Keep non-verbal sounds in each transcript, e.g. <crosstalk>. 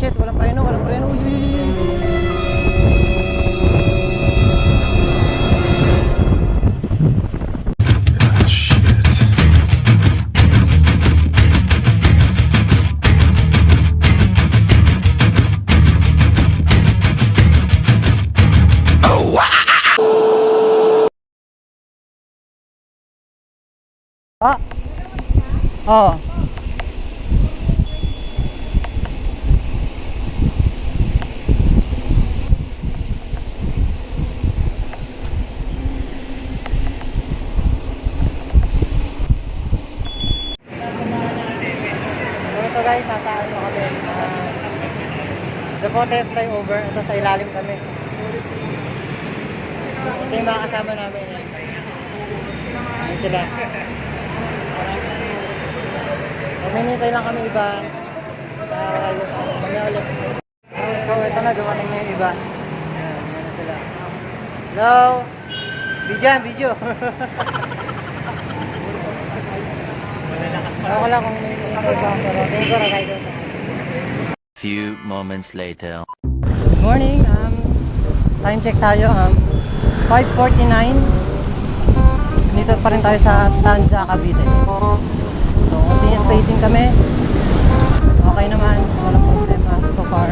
shit, walang preno, walang preno. Uy, uy, uy, uy. Ah. Oo. So ito guys, nasa ano kami. Uh, Zapote flyover. Ito sa ilalim kami. So, ito yung mga kasama namin. Yan. Yan sila. Maminitay lang kami iba. Nakakalayo pa. Mamaya ulit. So ito na, dumating na yung iba. Ayan, yan na sila. Hello! Yan, video. <laughs> Ako lang kung may iba. Pero tingin ko rakay doon. Few moments later. Good morning. Um, time check tayo. Um, 5.49. Dito pa rin tayo sa Tanza, Cavite. So, continuous spacing kami. Okay naman. Walang problema so far.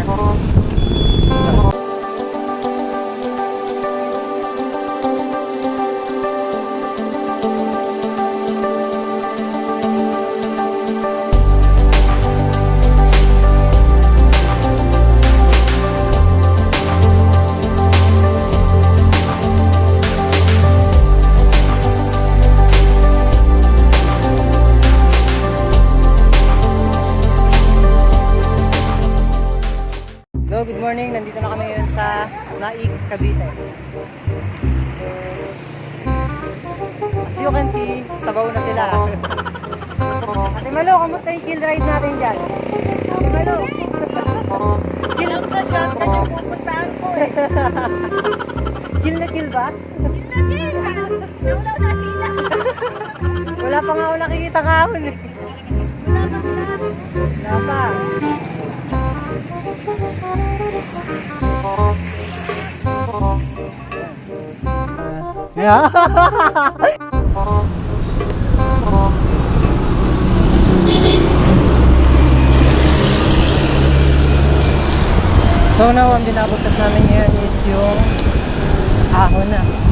Wala pa nga ako nakikita kahon eh. Wala pa sila. Wala pa. Yeah. <laughs> so now, ang binabutas namin ngayon is yung ahon na.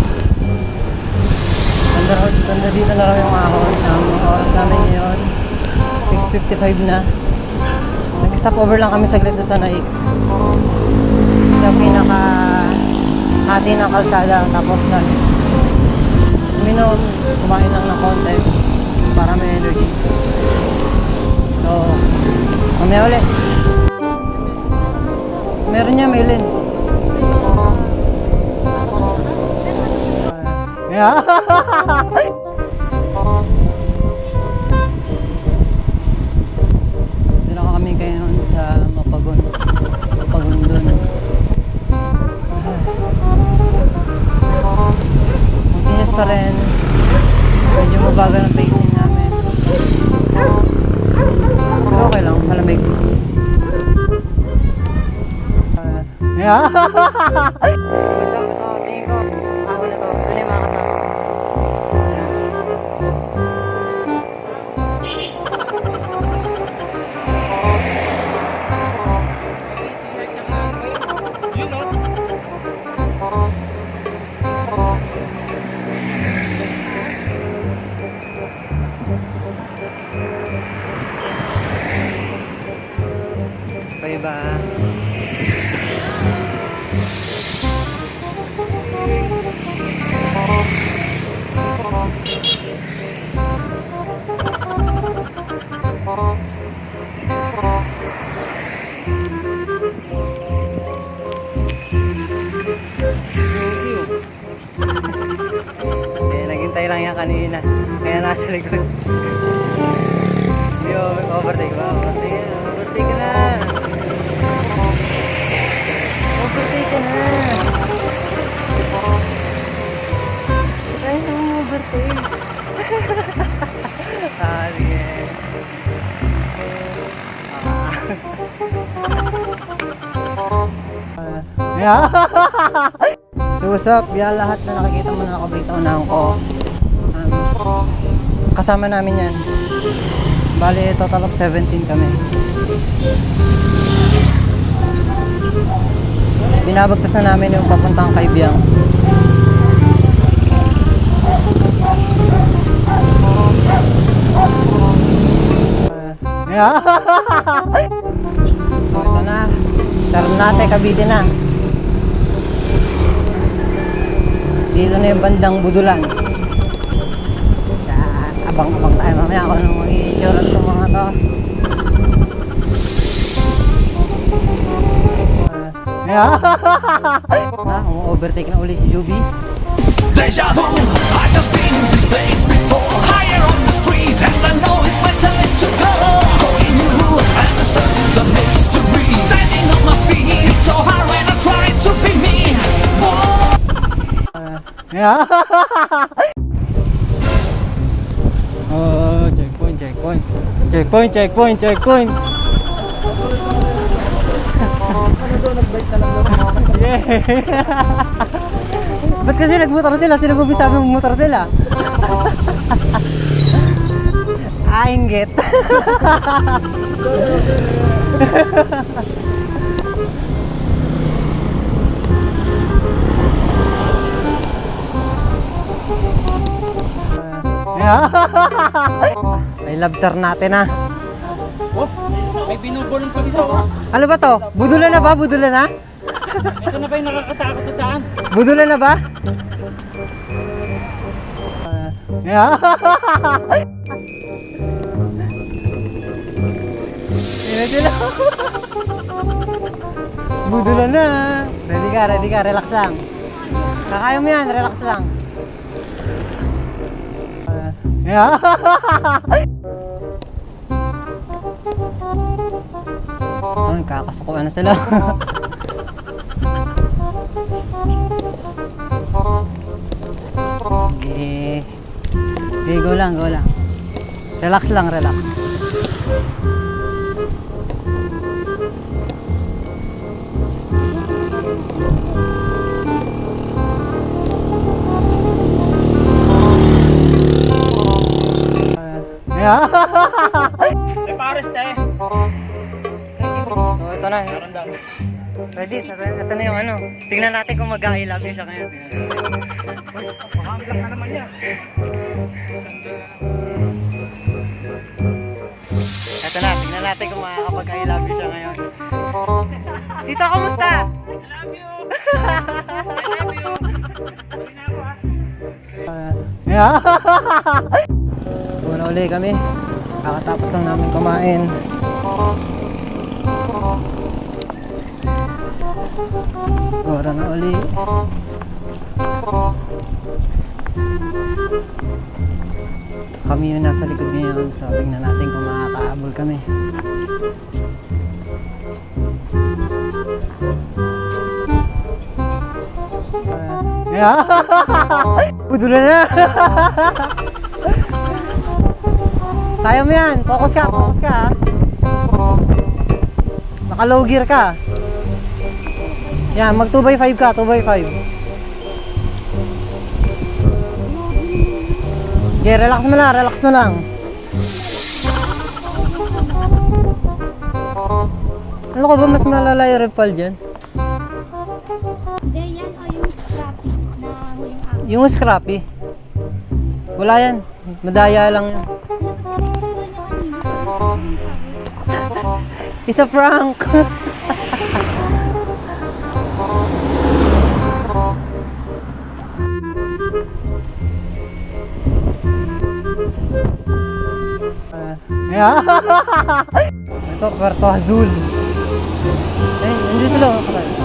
Ganda, ganda dito raw yung ahon. Ang oras namin ngayon, 6.55 na. Nag-stop over lang kami saglit sa Naik. Sa pinaka hati ng kalsada. Tapos na uminom, kumain lang ng konti para may energy. So, mamaya ulit. Meron niya, may lens. <laughs> Dito na kami ngayon sa Mapagon. Mapagon doon. Continuous pa rin. Medyo mabagal ang pacing namin. Pero okay lang, malamig. Uh, <laughs> yeah. Kayo ba? Kaya naghintay lang yan kanina. Kaya nasa likod. <laughs> Yo, overtake ba? Overtake Ay, sige. Ah. Yeah. so what's up? Yeah, lahat na nakikita mo na nakabay sa unahan ko. Um, kasama namin yan. Bali, total of 17 kami. Binabagtas na namin yung papuntang so ito na. Ternate, Cavite na. Dito na yung bandang Budulan. Abang-abang tayo mamaya kung ano magiging itsura ng mga to. <laughs> ah, umu-overtake na uli si Juby. Deja vu, I just been this place before. Higher on the street and I know it's my time to go. Going new and the search is a mystery. Standing on my feet, it's so hard when I try to be me. <laughs> Oh, checkpoint, checkpoint. Checkpoint, checkpoint, checkpoint. Yeah. <laughs> Ba't kasi nagmotor sila? Sino ba sabi mo motor sila? <laughs> ah, inggit. <laughs> May labter natin ah. Oh, may binubulong kami sa oh. Ano ba to? Budulan na ba? Budulan na? Ito na ba yung nakakatakot na daan? Budulan na ba? Yeah. Yan sila. Budulan na. Ready ka, ready ka. Relax lang. Kakaya mo yan. Relax lang. Yeah. <laughs> Ay, kakasukuan na sila. Okay. Okay, go lang, go lang. Relax lang, relax. Yeah. <laughs> na. Ready? Ito, ito na yung ano. Tingnan natin kung mag-I love you siya ngayon. Pakanglang ka naman yan. Ito na, tingnan natin kung makakapag-I love you siya ngayon. Tito, kumusta? I love you. I love you. Na ah. Yeah. Una uli kami. Kakatapos lang namin kumain. Ora na uli. Kami yung nasa likod ngayon. So, tingnan natin kung makakaabol kami. <laughs> Budulan na. Kaya <laughs> mo yan. Focus ka, focus ka. Naka gear ka. Yan, mag 2x5 ka, 2x5. Okay, relax mo lang, relax mo lang. Ano ko ba mas malala yung repal dyan? Hindi, yan o yung scrappy na huling araw. Yung scrappy. Wala yan. Madaya lang yan. <laughs> It's a prank! <laughs> <laughs> Ito, Puerto Azul. Eh, hindi sila. oh,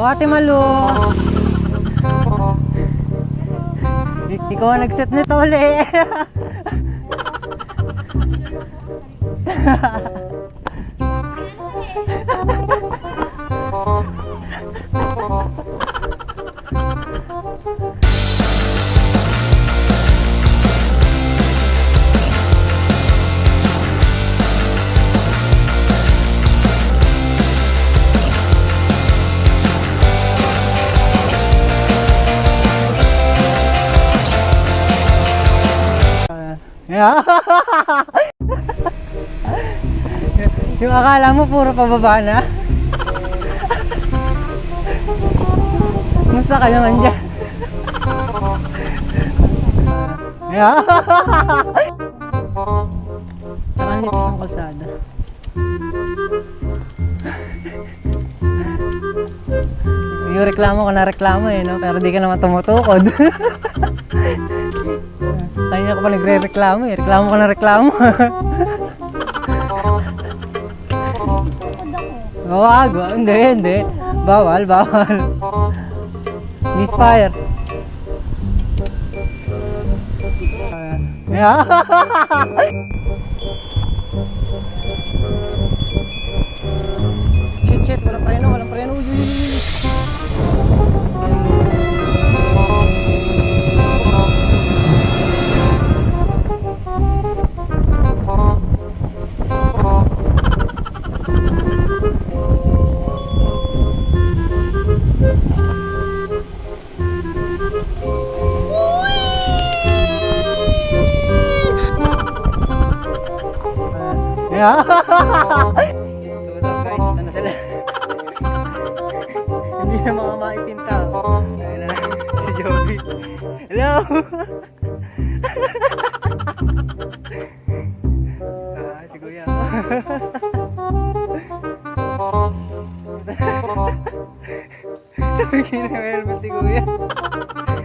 Go Ate Malu. Ikaw ang nag-set nito uli. <laughs> Yung akala mo puro pababa na. Musta ka naman dyan? Yeah. Tsaka ang lipis ng kalsada. Yung reklamo ko na reklamo eh, no? Pero di ka naman tumutukod. Kanya ka pa nagre-reklamo eh. Reklamo ka na reklamo. <laughs> Wag. Hindi, hindi. Bawal, bawal. Misfire. Yeah. <laughs>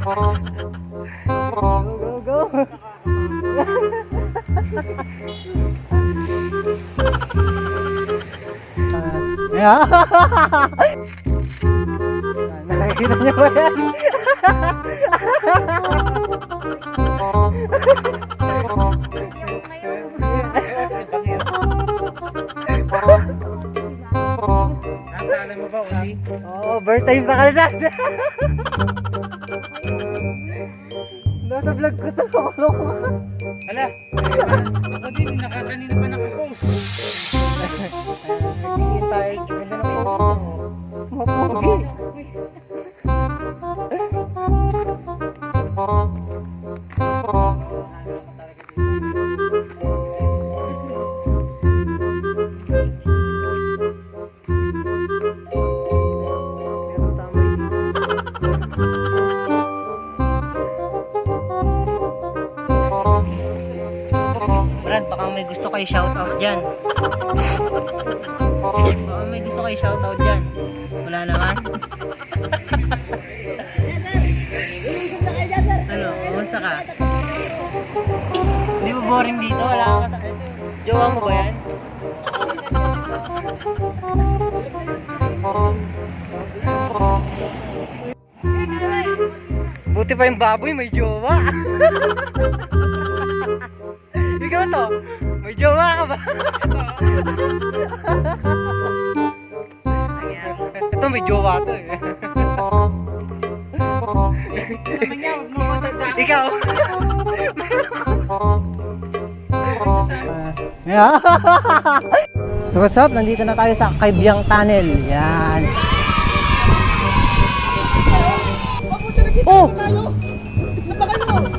Go, go, go! Yeah. Nakikita niyo ba yan? Nakakala mo ba, Uli? <laughs> Oo, sa kalsada. Nasa vlog ko boring dito? Wala ka sa... Jowa mo ba yan? Buti pa yung baboy, may jowa. <laughs> Ikaw to, may jowa ka ba? Ito may jowa to eh. Matanda. Ikaw. <laughs> Yeah. <laughs> so what's up? Nandito na tayo sa Kaibiyang Tunnel. Yan. Oh! Kayo?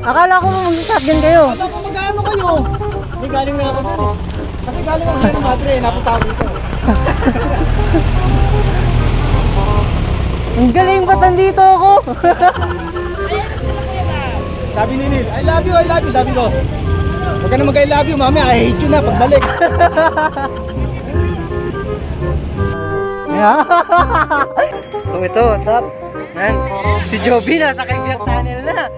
Akala ko mag-shotgun kayo. Akala ko mag-ano kayo? May galing na ako dyan eh. Kasi galing ako sa Madre, napunta ako dito. Ang galing ba't nandito ako? <laughs> Sabi ni Neil, I love you, I love you, sabi ko. Huwag ka na mag-I love you, mami, I hate you na pagbalik. Yeah. <laughs> so ito, what's up? Man, si Joby nasa Kaibiyang Tunnel na.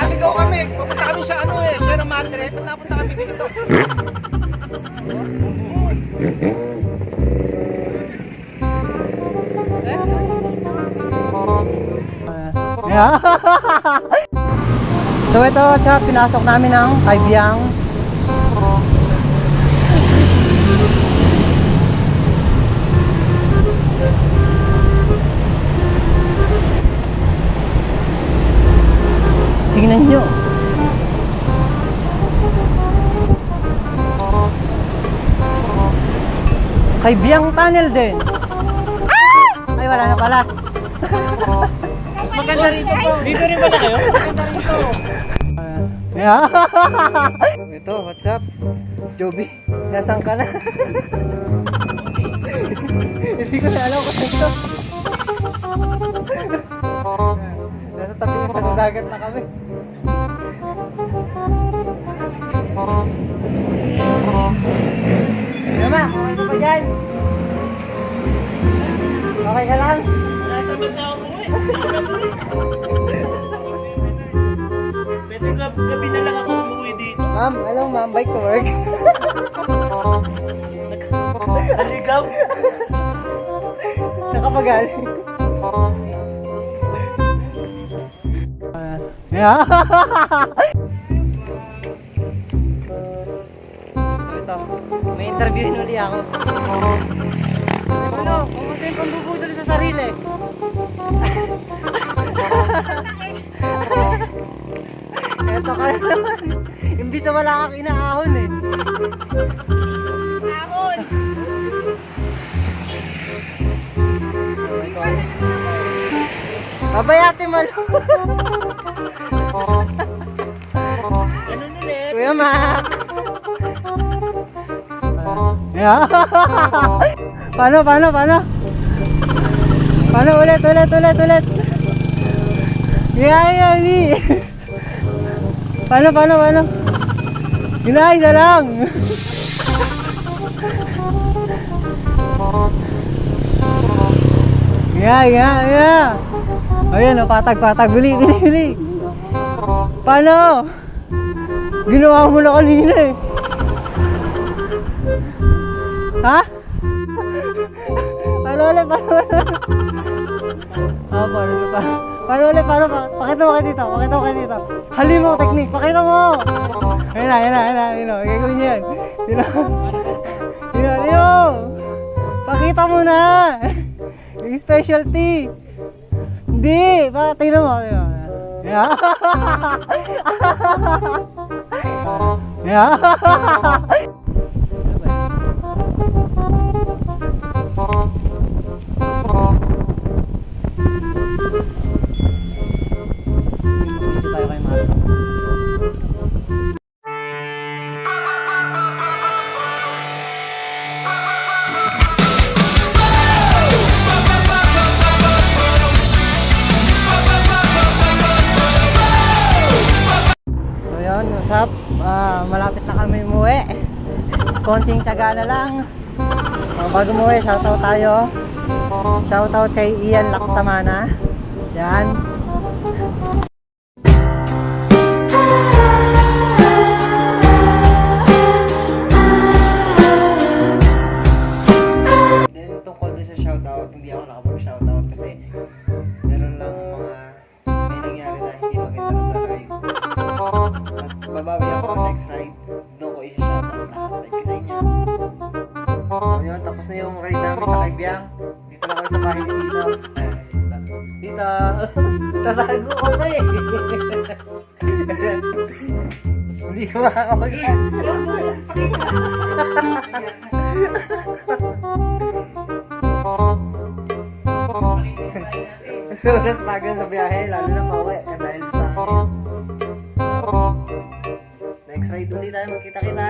Naligaw kami, pupunta kami sa ano eh, Sierra Madre, napunta kami dito. <laughs> Yeah. So ito, tsa, pinasok namin ang Kaibiyang. Tingnan nyo. Kaibiyang tunnel din. Ah! Ay, wala na pala. <laughs> Maganda rito po. Dito rin pala kayo? Yeah. Ito, what's up? Joby, nasaan ka na? <laughs> Hindi ko na alam kung ito. Nasa tabi ng sa dagat na kami. Yama, okay ka ba dyan? Okay ka lang? Natamad na ako. Pwede gab- gabi na lang ako umuwi dito. Ma'am, hello ma'am, bike to work. <laughs> Aligaw. Nakapagaling. Yeah. Ito, may interviewin uli ako. Ano, kumusta yung pambubudol sa sarili? Ito ka naman. Imbis na wala kang inaahon eh. Babayate malo. Ganun ulit. Kuya Mac. Paano, paano, paano? Paano ulit, ulit, ulit, ulit? Yeah, ni. Paano, paano, paano? Ginay, isa lang. Yeah, yeah, yeah. Ayan, oh, patag, patag. Bili, bili, bili. Paano? Ginawa mo na kanina eh. Ha? Paano ulit? Paano ulit? Ah, paano ulit? Pa? Paano ulit? Paano? Pa? Pakita mo kayo dito. Pakita mo kayo dito. Halin mo technique. Pakita mo. Ayun na, ayun na, ayun na. Ayun na. Gagawin niya yan. Na, yun na. Pakita mo na. Yung specialty. Hindi. Pa, mo. Tingnan mo. Yeah. yeah. Konting tiyaga na lang. Ah, bago umuwi, shoutout tayo. Shoutout kay Ian Laksamana. Yan. Tatago ko pa eh. Hindi ko makakapag... So, nas pagod sa biyahe, lalo na pauwi, ka dahil sa. Next ride ulit tayo, magkita-kita.